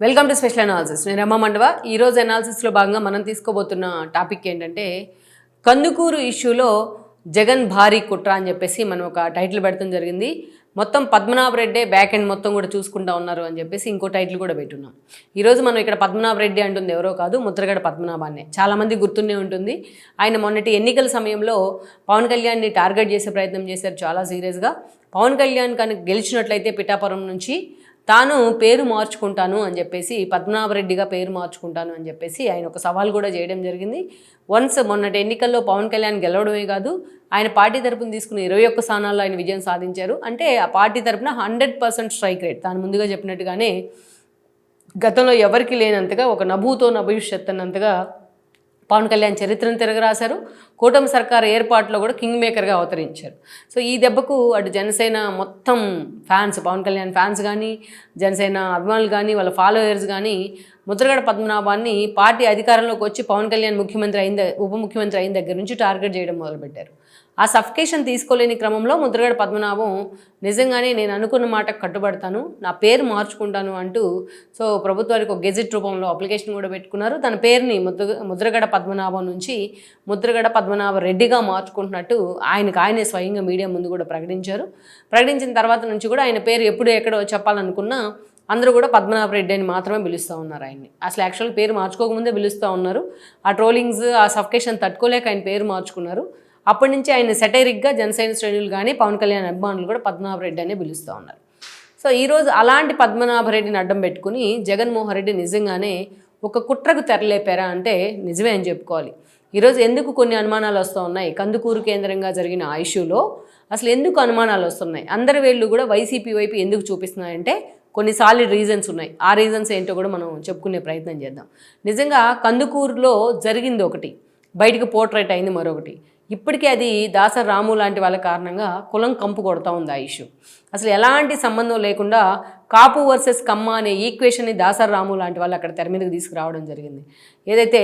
Welcome to special analysis నేను రమ్మ మండవ. ఈరోజు అనాలిసిస్లో భాగంగా మనం తీసుకోబోతున్న టాపిక్ ఏంటంటే కందుకూరు ఇష్యూలో జగన్ భారీ కుట్ర అని చెప్పేసి మనం ఒక టైటిల్ పెడతాం జరిగింది. మొత్తం పద్మనాభ రెడ్డే బ్యాక్ ఎండ్ మొత్తం కూడా చూసుకుంటా ఉన్నారు అని చెప్పేసి ఇంకో టైటిల్ కూడా పెట్టున్నాం. ఈరోజు మనం ఇక్కడ పద్మనాభ రెడ్డి అంటుంది ఎవరో కాదు ముద్రగడ పద్మనాభాన్నే. చాలామంది గుర్తునే ఉంటుంది. ఆయన మొన్నటి ఎన్నికల సమయంలో పవన్ కళ్యాణ్ని టార్గెట్ చేసే ప్రయత్నం చేశారు చాలా సీరియస్గా పవన్ కళ్యాణ్ కనుక గెలిచినట్లయితే పిఠాపురం నుంచి తాను పేరు మార్చుకుంటాను అని చెప్పేసి పద్మనాభరెడ్డిగా పేరు మార్చుకుంటాను అని చెప్పేసి ఆయన ఒక సవాల్ కూడా చేయడం జరిగింది. వన్స్ మొన్నటి ఎన్నికల్లో పవన్ కళ్యాణ్ గెలవడమే కాదు ఆయన పార్టీ తరపున తీసుకున్న ఇరవై ఒక్క స్థానాల్లో ఆయన విజయం సాధించారు. అంటే ఆ పార్టీ తరపున హండ్రెడ్ పర్సెంట్ స్ట్రైక్ రేట్. తాను ముందుగా చెప్పినట్టుగానే గతంలో ఎవరికి లేనంతగా ఒక నభూతో నభవిష్యత్ అన్నంతగా పవన్ కళ్యాణ్ చరిత్రను తిరగరాశారు. కూటమి సర్కార్ ఏర్పాటులో కూడా కింగ్ మేకర్గా అవతరించారు. సో ఈ దెబ్బకు అటు జనసేన మొత్తం ఫ్యాన్స్ పవన్ కళ్యాణ్ ఫ్యాన్స్ కానీ జనసేన అభిమానులు కానీ వాళ్ళ ఫాలోయర్స్ కానీ ముద్రగడ పద్మనాభాన్ని పార్టీ అధికారంలోకి వచ్చి పవన్ కళ్యాణ్ ముఖ్యమంత్రి అయిన ఉప ముఖ్యమంత్రి అయిన దగ్గర నుంచి టార్గెట్ చేయడం మొదలుపెట్టారు. ఆ సఫికేషన్ తీసుకోలేని క్రమంలో ముద్రగడ పద్మనాభం నిజంగానే నేను అనుకున్న మాటకు కట్టుబడతాను నా పేరు మార్చుకుంటాను అంటూ సో ప్రభుత్వానికి ఒక గెజిట్ రూపంలో అప్లికేషన్ కూడా పెట్టుకున్నారు. తన పేరుని ముద్ర ముద్రగడ పద్మనాభం నుంచి ముద్రగడ పద్మనాభ రెడ్డిగా మార్చుకుంటున్నట్టు ఆయనకు ఆయనే స్వయంగా మీడియా ముందు కూడా ప్రకటించారు. ప్రకటించిన తర్వాత నుంచి కూడా ఆయన పేరు ఎప్పుడు ఎక్కడో చెప్పాలనుకున్నా అందరూ కూడా పద్మనాభ రెడ్డి అని మాత్రమే పిలుస్తూ ఉన్నారు ఆయన్ని. అసలు యాక్చువల్ పేరు మార్చుకోకముందే పిలుస్తూ ఉన్నారు. ఆ ట్రోలింగ్స్ ఆ సఫికేషన్ తట్టుకోలేక ఆయన పేరు మార్చుకున్నారు. అప్పటి నుంచి ఆయన సెటైరిక్గా జనసేన శ్రేణులు కానీ పవన్ కళ్యాణ్ అభిమానులు కూడా పద్మనాభరెడ్డి అనే పిలుస్తూ ఉన్నారు. సో ఈరోజు అలాంటి పద్మనాభరెడ్డిని అడ్డం పెట్టుకుని జగన్మోహన్ రెడ్డి నిజంగానే ఒక కుట్రకు తెరలేపారా అంటే నిజమే అని చెప్పుకోవాలి. ఈరోజు ఎందుకు కొన్ని అనుమానాలు వస్తూ ఉన్నాయి? కందుకూరు కేంద్రంగా జరిగిన ఆ ఇష్యూలో అసలు ఎందుకు అనుమానాలు వస్తున్నాయి? అందరి వేళ్ళు కూడా వైసీపీ వైపు ఎందుకు చూపిస్తున్నాయంటే కొన్ని సాలిడ్ రీజన్స్ ఉన్నాయి. ఆ రీజన్స్ ఏంటో కూడా మనం చెప్పుకునే ప్రయత్నం చేద్దాం. నిజంగా కందుకూరులో జరిగింది ఒకటి బయటకు పోర్ట్రేట్ అయింది మరొకటి. ఇప్పటికీ అది దాసర్ రాము లాంటి వాళ్ళ కారణంగా కులం కంపు కొడతా ఉంది ఆ ఇష్యూ అసలు ఎలాంటి సంబంధం లేకుండా కాపు వర్సెస్ కమ్మ అనే ఈక్వేషన్ని దాసర్ రాము లాంటి వాళ్ళు అక్కడ తెర మీదకి తీసుకురావడం జరిగింది. ఏదైతే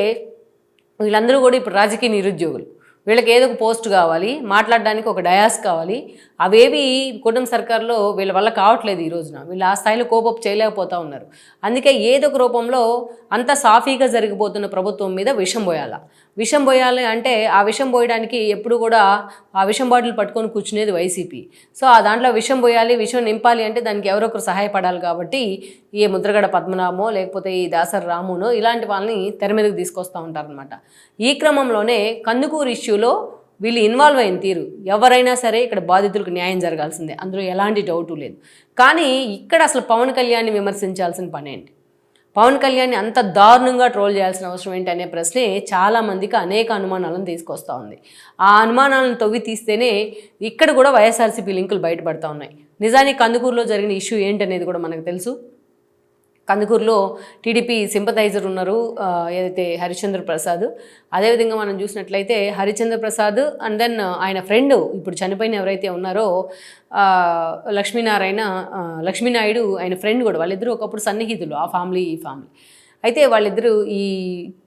వీళ్ళందరూ కూడా ఇప్పుడు రాజకీయ నిరుద్యోగులు. వీళ్ళకి ఏదో ఒక పోస్ట్ కావాలి మాట్లాడడానికి ఒక డయాస్ కావాలి. అవేవి కుటుంబ సర్కార్లో వీళ్ళ వల్ల కావట్లేదు ఈ రోజున. వీళ్ళు ఆ స్థాయిలో కోపప్ చేయలేకపోతూ ఉన్నారు. అందుకే ఏదో ఒక రూపంలో అంత సాఫీగా జరిగిపోతున్న ప్రభుత్వం మీద విషం పోయాల. విషం పోయాలి అంటే ఆ విషం పోయడానికి ఎప్పుడు కూడా ఆ విషం బాటిల్ పట్టుకొని కూర్చునేది వైసీపీ. సో ఆ దాంట్లో విషం పోయాలి విషం నింపాలి అంటే దానికి ఎవరో ఒకరు సహాయపడాలి కాబట్టి ఈ ముద్రగడ పద్మనాభమో లేకపోతే ఈ దాసర్ రామునో ఇలాంటి వాళ్ళని తెర మీదకి తీసుకొస్తూ ఉంటారనమాట ఈ క్రమంలోనే కందుకూరు ఇష్యూలో వీళ్ళు ఇన్వాల్వ్ అయిన తీరు. ఎవరైనా సరే ఇక్కడ బాధితులకు న్యాయం జరగాల్సిందే. అందులో ఎలాంటి డౌటు లేదు. కానీ ఇక్కడ అసలు పవన్ కళ్యాణ్ని విమర్శించాల్సిన పని ఏంటి పవన్ కళ్యాణ్ అంత దారుణంగా ట్రోల్ చేయాల్సిన అవసరం ఏంటి అనే ప్రశ్నే చాలామందికి అనేక అనుమానాలను తీసుకొస్తూ ఉంది. ఆ అనుమానాలను తవ్వి తీస్తేనే ఇక్కడ కూడా వైఎస్ఆర్సీపీ లింకులు బయటపడతా ఉన్నాయి. నిజానికి కందుకూరులో జరిగిన ఇష్యూ ఏంటనేది కూడా మనకు తెలుసు. కందుకూరులో టీడీపీ సింపథైజర్ ఉన్నారు ఏదైతే హరిచంద్ర ప్రసాద్. అదేవిధంగా మనం చూసినట్లయితే హరిచంద్ర ప్రసాద్ అండ్ దెన్ ఆయన ఫ్రెండ్ ఇప్పుడు చనిపోయిన ఎవరైతే ఉన్నారో లక్ష్మీనారాయణ లక్ష్మీనాయుడు ఆయన ఫ్రెండ్ కూడా. వాళ్ళిద్దరూ ఒకప్పుడు సన్నిహితులు ఆ ఫ్యామిలీ ఈ ఫ్యామిలీ. అయితే వాళ్ళిద్దరూ ఈ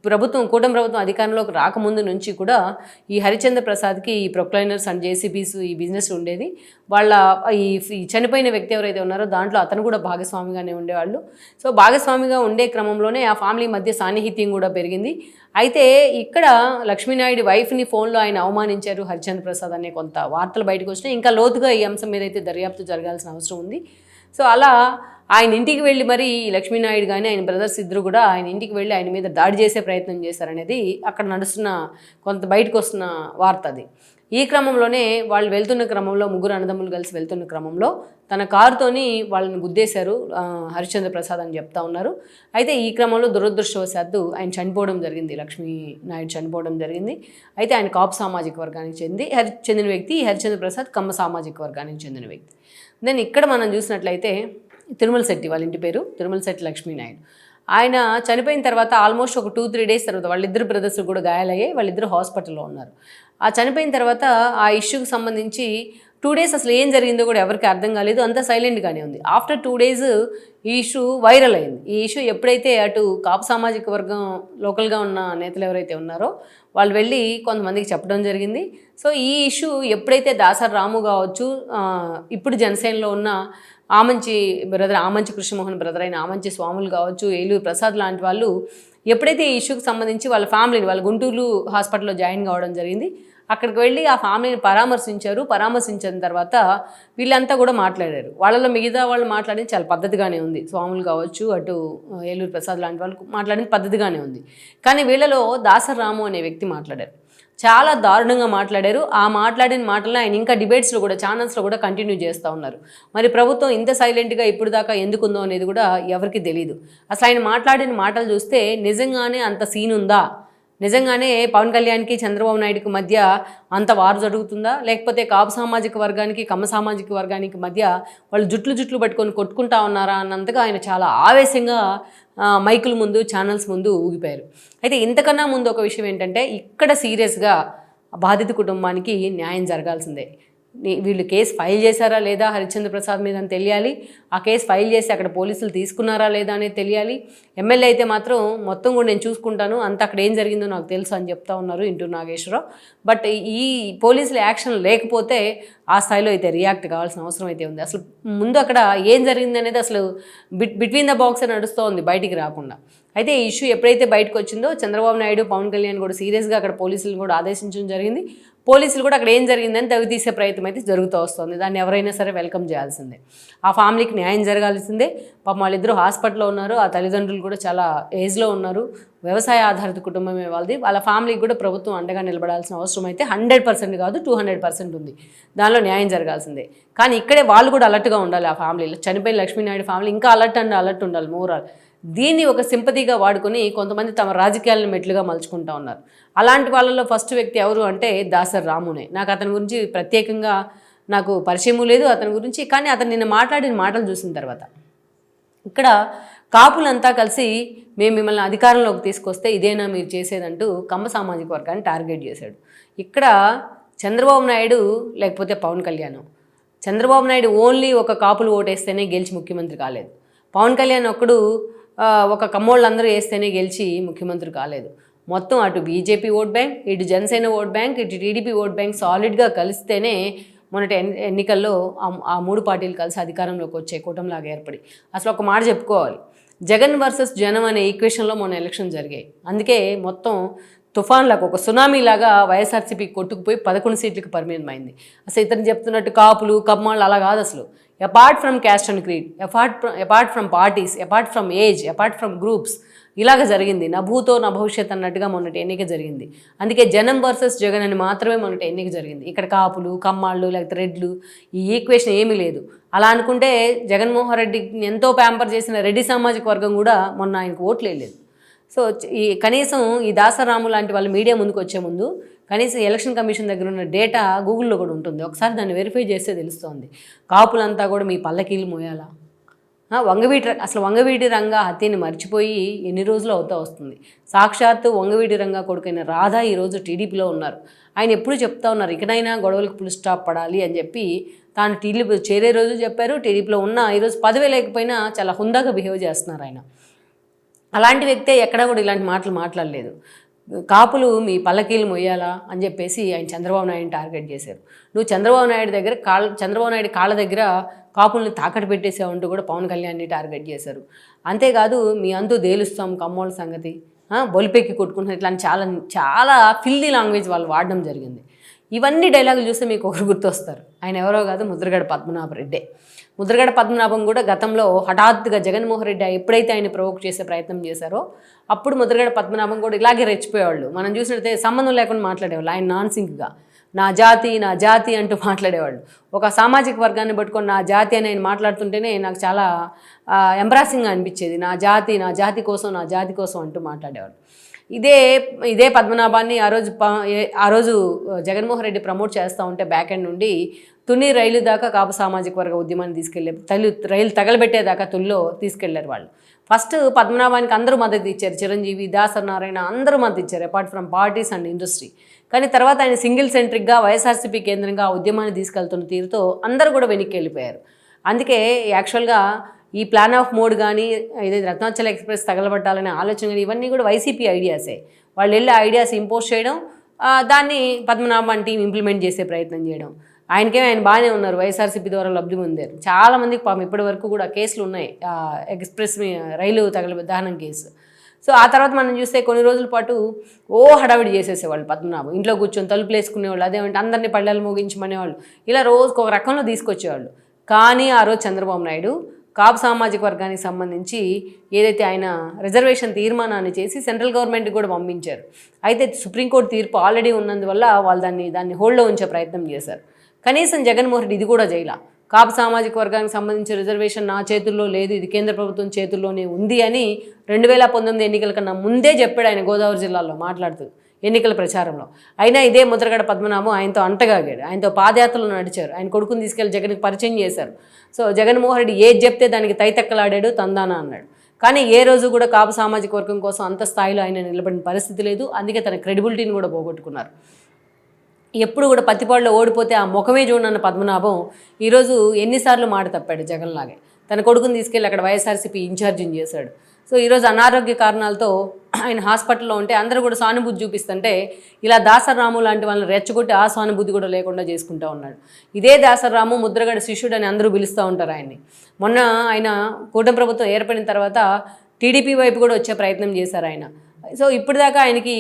ప్రభుత్వం కూటమి ప్రభుత్వం అధికారంలోకి రాకముందు నుంచి కూడా ఈ హరిచంద్ర ప్రసాద్కి ఈ ప్రొక్లైనర్స్ అండ్ జేసీబీస్ ఈ బిజినెస్ ఉండేది. వాళ్ళ ఈ చనిపోయిన వ్యక్తి ఎవరైతే ఉన్నారో దాంట్లో అతను కూడా భాగస్వామిగానే ఉండేవాళ్ళు. సో భాగస్వామిగా ఉండే క్రమంలోనే ఆ ఫ్యామిలీ మధ్య సాన్నిహిత్యం కూడా పెరిగింది. అయితే ఇక్కడ లక్ష్మీనాయుడు వైఫ్ని ఫోన్లో ఆయన అవమానించారు హరిచంద్ర ప్రసాద్ అనే కొంత వార్తలు బయటకు వచ్చినాయి. ఇంకా లోతుగా ఈ అంశం మీద అయితే దర్యాప్తు జరగాల్సిన అవసరం ఉంది. సో అలా ఆయన ఇంటికి వెళ్ళి మరి ఈ లక్ష్మీనాయుడు కానీ ఆయన బ్రదర్స్ ఇద్దరు కూడా ఆయన ఇంటికి వెళ్ళి ఆయన మీద దాడి చేసే ప్రయత్నం చేశారనేది అక్కడ నడుస్తున్న కొంత బయటకు వస్తున్న వార్త అది. ఈ క్రమంలోనే వాళ్ళు వెళ్తున్న క్రమంలో ముగ్గురు అన్నదమ్ములు కలిసి వెళ్తున్న క్రమంలో తన కారుతోని వాళ్ళని గుద్దేశారు హరిశ్చంద్ర ప్రసాద్ అని చెప్తా ఉన్నారు. అయితే ఈ క్రమంలో దురదృష్టవశాత్తు ఆయన చనిపోవడం జరిగింది లక్ష్మీ నాయుడు చనిపోవడం జరిగింది. అయితే ఆయన కాపు సామాజిక వర్గానికి చెంది హరి చెందిన వ్యక్తి హరిచంద్ర ప్రసాద్ కమ్మ సామాజిక వర్గానికి చెందిన వ్యక్తి. దెన్ ఇక్కడ మనం చూసినట్లయితే తిరుమల శెట్టి వాళ్ళ ఇంటి పేరు తిరుమల శెట్టి లక్ష్మీనాయుడు. ఆయన చనిపోయిన తర్వాత ఆల్మోస్ట్ ఒక టూ త్రీ డేస్ తర్వాత వాళ్ళిద్దరు బ్రదర్స్ కూడా గాయాలయ్యాయి వాళ్ళిద్దరు హాస్పిటల్లో ఉన్నారు. ఆ చనిపోయిన తర్వాత ఆ ఇష్యూకి సంబంధించి టూ డేస్ అసలు ఏం జరిగిందో కూడా ఎవరికి అర్థం కాలేదు అంతా సైలెంట్గానే ఉంది. ఆఫ్టర్ టూ డేస్ ఈ ఇష్యూ వైరల్ అయింది. ఈ ఇష్యూ ఎప్పుడైతే అటు కాపు సామాజిక వర్గం లోకల్గా ఉన్న నేతలు ఎవరైతే ఉన్నారో వాళ్ళు వెళ్ళి కొంతమందికి చెప్పడం జరిగింది. సో ఈ ఇష్యూ ఎప్పుడైతే దాసర్ రాము కావచ్చు ఇప్పుడు జనసేనలో ఉన్న ఆమంచి బ్రదర్ ఆమంచి కృష్ణమోహన్ బ్రదర్ అయిన ఆమంచి స్వాములు కావచ్చు ఏలూరు ప్రసాద్ లాంటి వాళ్ళు ఎప్పుడైతే ఈ ఇష్యూకి సంబంధించి వాళ్ళ ఫ్యామిలీని వాళ్ళ గుంటూరు హాస్పిటల్లో జాయిన్ కావడం జరిగింది అక్కడికి వెళ్ళి ఆ ఫ్యామిలీని పరామర్శించారు. పరామర్శించిన తర్వాత వీళ్ళంతా కూడా మాట్లాడారు. వాళ్ళలో మిగతా వాళ్ళు మాట్లాడింది చాలా పద్ధతిగానే ఉంది. స్వాములు కావచ్చు అటు ఏలూరు ప్రసాద్ లాంటి వాళ్ళు మాట్లాడింది పద్ధతిగానే ఉంది. కానీ వీళ్ళలో దాసర్ రాము అనే వ్యక్తి మాట్లాడారు. చాలా దారుణంగా మాట్లాడారు. ఆ మాట్లాడిన మాటలను ఆయన ఇంకా డిబేట్స్లో కూడా ఛానల్స్లో కూడా కంటిన్యూ చేస్తూ ఉన్నారు. మరి ప్రభుత్వం ఇంత సైలెంట్గా ఇప్పుడు దాకా ఎందుకుందో అనేది కూడా ఎవరికి తెలియదు అసలు ఆయన మాట్లాడిన మాటలు చూస్తే నిజంగానే అంత సీన్ ఉందా? నిజంగానే పవన్ కళ్యాణ్కి చంద్రబాబు నాయుడుకి మధ్య అంత వారు జరుగుతుందా? లేకపోతే కాపు సామాజిక వర్గానికి కమ్మ సామాజిక వర్గానికి మధ్య వాళ్ళు జుట్లు జుట్లు పట్టుకొని కొట్టుకుంటా ఉన్నారా అన్నంతగా ఆయన చాలా ఆవేశంగా మైకుల ముందు ఛానల్స్ ముందు ఊగిపోయారు. అయితే ఇంతకన్నా ముందు ఒక విషయం ఏంటంటే ఇక్కడ సీరియస్గా బాధిత కుటుంబానికి న్యాయం జరగాల్సిందే. వీళ్ళు కేసు ఫైల్ చేశారా లేదా హరిశ్చంద్ర ప్రసాద్ మీద అని తెలియాలి. ఆ కేసు ఫైల్ చేసి అక్కడ పోలీసులు తీసుకున్నారా లేదా అనేది తెలియాలి. ఎమ్మెల్యే అయితే మాత్రం మొత్తం కూడా నేను చూసుకుంటాను. అంత అక్కడ ఏం జరిగిందో నాకు తెలుసు అని చెప్తా ఉన్నారు ఇంటూ నాగేశ్వరరావు. బట్ ఈ పోలీసుల యాక్షన్ లేకపోతే ఆ స్థాయిలో అయితే రియాక్ట్ కావాల్సిన అవసరం అయితే ఉంది. అసలు ముందు అక్కడ ఏం జరిగింది అనేది అసలు బిట్ బిట్వీన్ ద బాక్స్ నడుస్తూ ఉంది బయటికి రాకుండా. అయితే ఈ ఇష్యూ ఎప్పుడైతే బయటకు వచ్చిందో చంద్రబాబు నాయుడు పవన్ కళ్యాణ్ కూడా సీరియస్గా అక్కడ పోలీసులను కూడా ఆదేశించడం జరిగింది. పోలీసులు కూడా అక్కడ ఏం జరిగిందని తవ్వి తీసే ప్రయత్నం అయితే జరుగుతూ వస్తుంది. దాన్ని ఎవరైనా సరే వెల్కమ్ చేయాల్సిందే. ఆ ఫ్యామిలీకి న్యాయం జరగాల్సిందే. పాపం వాళ్ళిద్దరూ హాస్పిటల్లో ఉన్నారు. ఆ తల్లిదండ్రులు కూడా చాలా ఏజ్లో ఉన్నారు. వ్యవసాయ ఆధారిత కుటుంబమే వాళ్ళది. వాళ్ళ ఫ్యామిలీకి కూడా ప్రభుత్వం అండగా నిలబడాల్సిన అవసరం అయితే హండ్రెడ్ పర్సెంట్ కాదు టూ హండ్రెడ్ పర్సెంట్ ఉంది. దానిలో న్యాయం జరగాల్సిందే. కానీ ఇక్కడే వాళ్ళు కూడా అలర్ట్గా ఉండాలి ఆ ఫ్యామిలీలో. చనిపోయిన లక్ష్మీనాయుడు ఫ్యామిలీ ఇంకా అలర్ట్ అండ్ అలర్ట్ ఉండాలి మోరాల్. దీన్ని ఒక సింపతిగా వాడుకొని కొంతమంది తమ రాజకీయాలను మెట్లుగా మలుచుకుంటా ఉన్నారు. అలాంటి వాళ్ళలో ఫస్ట్ వ్యక్తి ఎవరు అంటే దాసర్ రామునే. నాకు అతని గురించి ప్రత్యేకంగా నాకు పరిచయము లేదు అతని గురించి కానీ అతను నిన్న మాట్లాడిన మాటలు చూసిన తర్వాత ఇక్కడ కాపులంతా కలిసి మేము మిమ్మల్ని అధికారంలోకి తీసుకొస్తే ఇదేనా మీరు చేసేదంటూ కమ్మ సామాజిక వర్గాన్ని టార్గెట్ చేశాడు. ఇక్కడ చంద్రబాబు నాయుడు లేకపోతే పవన్ కళ్యాణ్. చంద్రబాబు నాయుడు ఓన్లీ ఒక కాపులు ఓటేస్తేనే గెలిచి ముఖ్యమంత్రి కాలేదు. పవన్ కళ్యాణ్ ఒక్కడు ఒక కమ్మోళ్ళందరూ వేస్తేనే గెలిచి ముఖ్యమంత్రి కాలేదు. మొత్తం అటు బీజేపీ ఓట్ బ్యాంక్ ఇటు జనసేన ఓట్ బ్యాంక్ ఇటు టీడీపీ ఓట్ బ్యాంక్ సాలిడ్గా కలిస్తేనే మొన్నటి ఎన్- ఎన్నికల్లో ఆ- మూడు పార్టీలు కలిసి అధికారంలోకి వచ్చే కూటమిలాగా ఏర్పడి. అసలు ఒక మాట చెప్పుకోవాలి. జగన్ వర్సెస్ జనం అనే ఈక్వేషన్లో మొన్న ఎలక్షన్ జరిగాయి. అందుకే మొత్తం తుఫాన్లకు ఒక సునామీ లాగా వైఎస్ఆర్సీపీ కొట్టుకుపోయి పదకొండు సీట్లకు పరిమితమైంది. అసలు ఇతను చెప్తున్నట్టు కాపులు కమ్మాళ్ళు అలా కాదు అసలు. Apart from caste and creed apart apart from parties apart from age apart from groups ఇలాగ జరిగింది. నా భూతో నా భవిష్యత్ అన్నట్టుగా మొన్నటి ఎన్నిక జరిగింది. అందుకే జనం వర్సెస్ జగన్ అని మాత్రమే మొన్నటి ఎన్నిక జరిగింది. ఇక్కడ కాపులు కమ్మాళ్ళు లేకపోతే రెడ్లు ఈ ఈక్వేషన్ ఏమీ లేదు. అలా అనుకుంటే జగన్మోహన్ రెడ్డిని ఎంతో ప్యాంపర్ చేసిన రెడ్డి సామాజిక వర్గం కూడా మొన్న ఆయనకు ఓట్లు వేయలేదు సో ఈ కనీసం ఈ దాసరాము లాంటి వాళ్ళు మీడియా ముందుకు వచ్చే ముందు కనీసం ఎలక్షన్ కమిషన్ దగ్గర ఉన్న డేటా గూగుల్లో కూడా ఉంటుంది. ఒకసారి దాన్ని వెరిఫై చేస్తే తెలుస్తోంది. కాపులంతా కూడా మీ పల్లకీలు మోయాలా? వంగవీటి అసలు వంగవీటి రంగా హత్యని మర్చిపోయి ఎన్ని రోజులు అవుతా వస్తుంది? సాక్షాత్తు వంగవీటి రంగ కొడుకైన రాధా ఈరోజు టీడీపీలో ఉన్నారు. ఆయన ఎప్పుడు చెప్తా ఉన్నారు ఇకనైనా గొడవలకు ఫుల్ స్టాప్ పడాలి అని చెప్పి తాను టీడీపీ చేరే రోజు చెప్పారు. టీడీపీలో ఉన్న ఈరోజు పదవి లేకపోయినా చాలా హుందాగా బిహేవ్ చేస్తున్నారు ఆయన. అలాంటి వ్యక్తే ఎక్కడా కూడా ఇలాంటి మాటలు మాట్లాడలేదు. కాపులు మీ పల్లకీలు మొయ్యాలా అని చెప్పేసి ఆయన చంద్రబాబు నాయుడిని టార్గెట్ చేశారు. నువ్వు చంద్రబాబు నాయుడు దగ్గర కాళ్ళ చంద్రబాబు నాయుడు కాళ్ళ దగ్గర కాపుల్ని తాకట్టు పెట్టేసావంటూ కూడా పవన్ కళ్యాణ్ని టార్గెట్ చేశారు. అంతేకాదు మీ అందు దేలుస్తాం కమ్మోళ్ళ సంగతి బొలిపెక్కి కొట్టుకుంటున్నారు ఇట్లాంటి చాలా చాలా ఫిల్దీ లాంగ్వేజ్ వాళ్ళు వాడడం జరిగింది. ఇవన్నీ డైలాగులు చూస్తే మీకు ఒకరు గుర్తొస్తారు. ఆయన ఎవరో కాదు ముద్రగడ పద్మనాభ రెడ్డే ముద్రగడ పద్మనాభం కూడా గతంలో హఠాత్తుగా జగన్మోహన్ రెడ్డి ఎప్పుడైతే ఆయన ప్రవోక్ చేసే ప్రయత్నం చేశారో అప్పుడు ముద్రగడ పద్మనాభం కూడా ఇలాగే రెచ్చిపోయేవాళ్ళు. మనం చూసినట్లయితే సంబంధం లేకుండా మాట్లాడేవాళ్ళు. ఆయన నాన్ సింక్గా నా జాతి నా జాతి అంటూ మాట్లాడేవాళ్ళు. ఒక సామాజిక వర్గాన్ని పట్టుకొని నా జాతి అని ఆయన మాట్లాడుతుంటేనే నాకు చాలా ఎంబ్రాసింగ్గా అనిపించేది. నా జాతి నా జాతి కోసం నా జాతి కోసం అంటూ మాట్లాడేవాళ్ళు. ఇదే ఇదే పద్మనాభాన్ని ఆ రోజు ప- ఆ రోజు జగన్మోహన్ రెడ్డి ప్రమోట్ చేస్తూ ఉంటే బ్యాక్ ఎండ్ నుండి తుని రైలు దాకా కాపు సామాజిక వర్గ ఉద్యమాన్ని తీసుకెళ్ళే తల్లి రైలు తగలబెట్టేదాకా తుల్లో తీసుకెళ్ళారు వాళ్ళు. ఫస్ట్ పద్మనాభానికి అందరూ మద్దతు ఇచ్చారు. చిరంజీవి దాసరి నారాయణ అందరూ మద్దతు ఇచ్చారు apart from parties and industry కానీ తర్వాత ఆయన సింగిల్ సెంట్రిక్గా వైఎస్ఆర్సీపీ కేంద్రంగా ఆ ఉద్యమాన్ని తీసుకెళ్తున్న తీరుతో అందరూ కూడా వెనక్కి వెళ్ళిపోయారు. అందుకే యాక్చువల్గా ఈ ప్లాన్ ఆఫ్ మోడ్ కానీ ఏదైతే రత్నాచల ఎక్స్ప్రెస్ తగలబట్టాలనే ఆలోచన కానీ ఇవన్నీ కూడా వైసీపీ ఐడియాసే వాళ్ళు వెళ్ళి ఐడియాస్ ఇంపోజ్ చేయడం దాన్ని పద్మనాభం టీం ఇంప్లిమెంట్ చేసే ప్రయత్నం చేయడం. ఆయనకే ఆయన బాగానే ఉన్నారు వైఎస్ఆర్సీపీ ద్వారా లబ్ధి పొందారు. చాలా మందికి పాపం ఇప్పటి వరకు కూడా కేసులు ఉన్నాయి ఎక్స్ప్రెస్ రైలు తగల దహనం కేసు. సో ఆ తర్వాత మనం చూస్తే కొన్ని రోజుల పాటు ఓ హడావిడి చేసేసేవాళ్ళు పద్మనాభం. ఇంట్లో కూర్చొని తలుపులు వేసుకునేవాళ్ళు అదేమంటే అందరినీ పళ్ళాలు మోగించమనేవాళ్ళు. ఇలా రోజుకు ఒక రకంలో తీసుకొచ్చేవాళ్ళు. కానీ ఆ రోజు చంద్రబాబు నాయుడు కాపు సామాజిక వర్గానికి సంబంధించి ఏదైతే ఆయన రిజర్వేషన్ తీర్మానాన్ని చేసి సెంట్రల్ గవర్నమెంట్కి కూడా పంపించారు. అయితే సుప్రీంకోర్టు తీర్పు ఆల్రెడీ ఉన్నందువల్ల వాళ్ళు దాన్ని దాన్ని హోల్డ్లో ఉంచే ప్రయత్నం చేశారు. కనీసం జగన్మోహన్ రెడ్డి ఇది కూడా చేయాల కాపు సామాజిక వర్గానికి సంబంధించిన రిజర్వేషన్ నా చేతుల్లో లేదు ఇది కేంద్ర ప్రభుత్వం చేతుల్లోనే ఉంది అని రెండు వేల పంతొమ్మిది ఎన్నికల కన్నా ముందే చెప్పాడు ఆయన గోదావరి జిల్లాలో మాట్లాడుతూ ఎన్నికల ప్రచారంలో. అయినా ఇదే ముద్రగడ పద్మనాభం ఆయనతో అంటగాగాడు. ఆయనతో పాదయాత్రలు నడిచారు. ఆయన కొడుకుని తీసుకెళ్ళి జగన్కి పరిచయం చేశారు. సో జగన్మోహన్ రెడ్డి ఏది చెప్తే దానికి తైతక్కలాడాడు తందానా అన్నాడు. కానీ ఏ రోజు కూడా కాపు సామాజిక వర్గం కోసం అంత స్థాయిలో ఆయన నిలబడిన పరిస్థితి లేదు. అందుకే తన క్రెడిబిలిటీని కూడా పోగొట్టుకున్నారు. ఎప్పుడు కూడా పత్తిపాడులో ఓడిపోతే ఆ ముఖమే చూడనన్న పద్మనాభం ఈరోజు ఎన్నిసార్లు మాట తప్పాడు జగన్లాగే. తన కొడుకుని తీసుకెళ్ళి అక్కడ వైఎస్ఆర్సీపీ ఇన్ఛార్జిని చేశాడు. సో ఈరోజు అనారోగ్య కారణాలతో ఆయన హాస్పిటల్లో ఉంటే అందరూ కూడా సానుభూతి చూపిస్తుంటే ఇలా దాసరాము లాంటి వాళ్ళని రెచ్చగొట్టి ఆ సానుభూతి కూడా లేకుండా చేసుకుంటూ ఉన్నాడు. ఇదే దాసరాము ముద్రగడ శిష్యుడు అని అందరూ పిలుస్తూ ఉంటారు ఆయన్ని. మొన్న ఆయన కూటమి ప్రభుత్వం ఏర్పడిన తర్వాత టీడీపీ వైపు కూడా వచ్చే ప్రయత్నం చేశారు ఆయన. సో ఇప్పటిదాకా ఆయనకి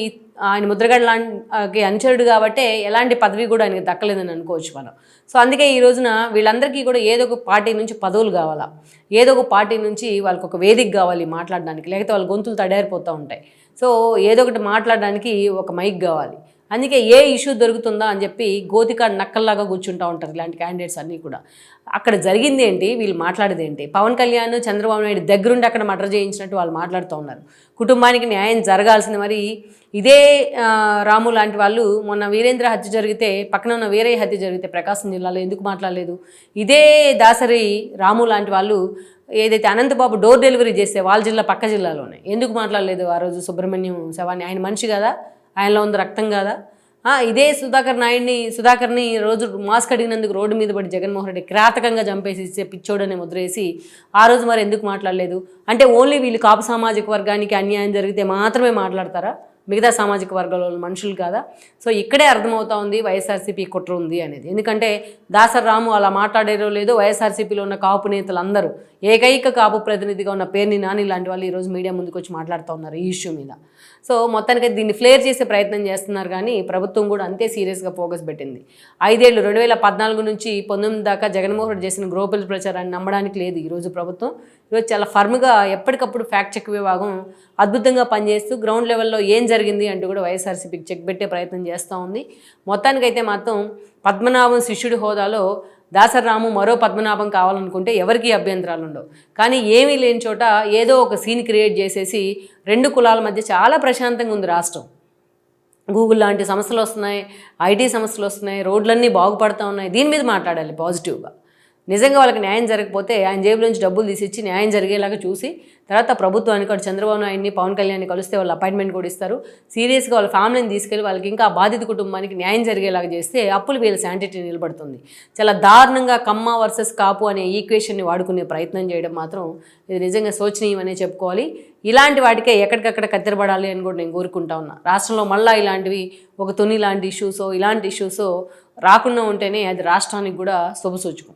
ఆయన ముద్రగడ లాంటి అనుచరుడు కాబట్టే ఎలాంటి పదవి కూడా ఆయనకి దక్కలేదని అనుకోవచ్చు మనం. సో అందుకే ఈ రోజున వీళ్ళందరికీ కూడా ఏదో ఒక పార్టీ నుంచి పదవులు కావాలా? ఏదో ఒక పార్టీ నుంచి వాళ్ళకి ఒక వేదిక కావాలి మాట్లాడడానికి లేకపోతే వాళ్ళ గొంతులు తడారిపోతూ ఉంటాయి. సో ఏదో ఒకటి మాట్లాడడానికి ఒక మైక్ కావాలి. అందుకే ఏ ఇష్యూ దొరుకుతుందా అని చెప్పి గోతిక నక్కల్లాగా కూర్చుంటూ ఉంటారు ఇలాంటి క్యాండిడేట్స్ అన్నీ కూడా. అక్కడ జరిగింది ఏంటి? వీళ్ళు మాట్లాడేది ఏంటి? పవన్ కళ్యాణ్ చంద్రబాబు నాయుడు దగ్గరుండి అక్కడ మర్డర్ చేయించినట్టు వాళ్ళు మాట్లాడుతూ ఉన్నారు. కుటుంబానికి న్యాయం జరగాల్సింది మరి ఇదే రాము లాంటి వాళ్ళు మొన్న వీరేంద్ర హత్య జరిగితే పక్కన ఉన్న వీరయ్య హత్య జరిగితే ప్రకాశం జిల్లాలో ఎందుకు మాట్లాడలేదు? ఇదే దాసరి రాము లాంటి వాళ్ళు ఏదైతే అనంతబాబు డోర్ డెలివరీ చేస్తే వాళ్ళ జిల్లా పక్క జిల్లాలోనే. ఎందుకు మాట్లాడలేదు ఆ రోజు సుబ్రహ్మణ్యం శవాన్ని? ఆయన మనిషి కదా. ఆయనలో ఉంది రక్తం కదా. ఇదే సుధాకర్ నాయుడిని సుధాకర్ని రోజు మాస్క్ అడిగినందుకు రోడ్డు మీద పడి జగన్మోహన్ రెడ్డి కిరాతకంగా చంపేసి ఇచ్చే పిచ్చోడనే ముద్రేసి ఆ రోజు మరి ఎందుకు మాట్లాడలేదు? అంటే ఓన్లీ వీళ్ళు కాపు సామాజిక వర్గానికి అన్యాయం జరిగితే మాత్రమే మాట్లాడతారా? మిగతా సామాజిక వర్గాల మనుషులు కాదా? సో ఇక్కడే అర్థమవుతా ఉంది వైఎస్ఆర్సీపీ కుట్ర ఉంది అనేది. ఎందుకంటే దాసరాము అలా మాట్లాడారో లేదో వైఎస్ఆర్సీపీలో ఉన్న కాపు నేతలు అందరూ ఏకైక కాపు ప్రతినిధిగా ఉన్న పేర్ని నాని ఇలాంటి వాళ్ళు ఈరోజు మీడియా ముందుకు వచ్చి మాట్లాడుతూ ఉన్నారు ఈ ఇష్యూ మీద. సో మొత్తానికి దీన్ని ఫ్లేర్ చేసే ప్రయత్నం చేస్తున్నారు కానీ ప్రభుత్వం కూడా అంతే సీరియస్గా ఫోకస్ పెట్టింది. ఐదేళ్ళు రెండు వేల పద్నాలుగు నుంచి పంతొమ్మిది దాకా జగన్మోహన్ రెడ్డి చేసిన గ్లోబల్ ప్రచారాన్ని నమ్మడానికి లేదు ఈరోజు ప్రభుత్వం. ఈరోజు చాలా ఫర్మ్గా ఎప్పటికప్పుడు ఫ్యాక్ట్ చెక్ విభాగం అద్భుతంగా పనిచేస్తూ గ్రౌండ్ లెవెల్లో ఏం జరిగింది అంటూ కూడా వైఎస్ఆర్సీపీకి చెక్ పెట్టే ప్రయత్నం చేస్తూ ఉంది. మొత్తానికైతే మాత్రం పద్మనాభం శిష్యుడి హోదాలో దాసరాము మరో పద్మనాభం కావాలనుకుంటే ఎవరికీ అభ్యంతరాలు ఉండవు. కానీ ఏమీ లేని చోట ఏదో ఒక సీన్ క్రియేట్ చేసేసి రెండు కులాల మధ్య చాలా ప్రశాంతంగా ఉంది రాష్ట్రం. గూగుల్ లాంటి సమస్యలు వస్తున్నాయి ఐటీ సమస్యలు వస్తున్నాయి రోడ్లన్నీ బాగుపడుతూ ఉన్నాయి. దీని మీద మాట్లాడాలి పాజిటివ్గా నిజంగా వాళ్ళకి న్యాయం జరగకపోతే ఆయన జేబులోంచి డబ్బులు తీసిచ్చి న్యాయం జరిగేలాగా చూసి తర్వాత ప్రభుత్వానికి అటు చంద్రబాబు నాయుడిని పవన్ కళ్యాణ్ని కలిస్తే వాళ్ళు అపాయింట్మెంట్ కూడా ఇస్తారు. సీరియస్గా వాళ్ళ ఫ్యామిలీని తీసుకెళ్ళి వాళ్ళకి ఇంకా బాధిత కుటుంబానికి న్యాయం జరిగేలాగా చేస్తే అప్పులు వీళ్ళ శాంటిటీ నిలబడుతుంది. చాలా దారుణంగా కమ్మ వర్సెస్ కాపు అనే ఈక్వేషన్ని వాడుకునే ప్రయత్నం చేయడం మాత్రం ఇది నిజంగా శోచనీయమనే చెప్పుకోవాలి. ఇలాంటి వాటికే ఎక్కడికక్కడ కత్తిరపడాలి అని కూడా నేను కోరుకుంటా ఉన్నా. రాష్ట్రంలో మళ్ళీ ఇలాంటివి ఒక తుని లాంటి ఇష్యూసో ఇలాంటి ఇష్యూసో రాకుండా ఉంటేనే అది రాష్ట్రానికి కూడా శుభసూచకం.